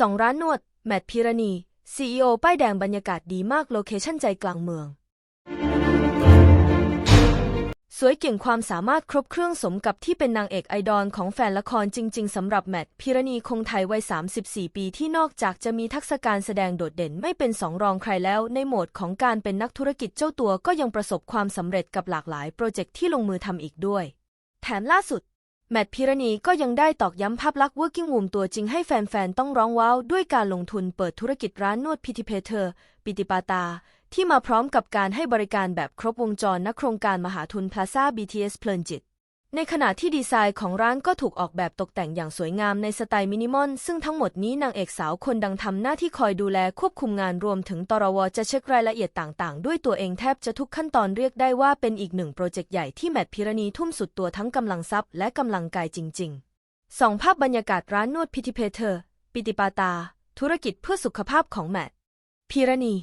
สองร้านนวด แมทพิรณี CEO ป้ายแดงบรรยากาศดีมากโลเคชั่นใจกลางเมือง สวยเก่งความสามารถครบเครื่องสมกับที่เป็นนางเอกไอดอลของแฟนละครจริง ๆสำหรับแมทพิรณีคงไทยวัย 34 ปีที่นอกจากจะมีทักษะการแสดงโดดเด่นไม่เป็นสองรองใครแล้ว ในโหมดของการเป็นนักธุรกิจเจ้าตัวก็ยังประสบความสำเร็จกับหลากหลายโปรเจกต์ที่ลงมือทำอีกด้วย แถมล่าสุด แมตพิรณีก็ยังได้ตอกย้ำภาพลักษณ์ Working Woman ตัวจริงให้แฟน ๆ ต้องร้องว้าว ด้วยการลงทุนเปิดธุรกิจร้านนวดพิทิเพเทอร์ปิติปาตา ที่มาพร้อมกับการให้บริการแบบครบวงจรณโครงการมหาทุนพลาซ่า BTS เพลินจิต ในขณะที่ดีไซน์ของร้านก็ถูกออกแบบตกแต่งอย่างสวยงามในสไตล์มินิมอล ซึ่งทั้งหมดนี้นางเอกสาวคนดังทำหน้าที่คอยดูแลควบคุมงานรวมถึงตรวจะเช็ครายละเอียดต่างๆ ด้วยตัวเองแทบจะทุกขั้นตอนเรียกได้ว่าเป็นอีกหนึ่งโปรเจกต์ใหญ่ที่แมทพิรณีทุ่มสุดตัวทั้งกำลังทรัพย์และกำลังกายจริงๆสองภาพบรรยากาศร้านนวดพิติเพเทอร์ปิติปาตา ธุรกิจเพื่อสุขภาพของแมทพิรณี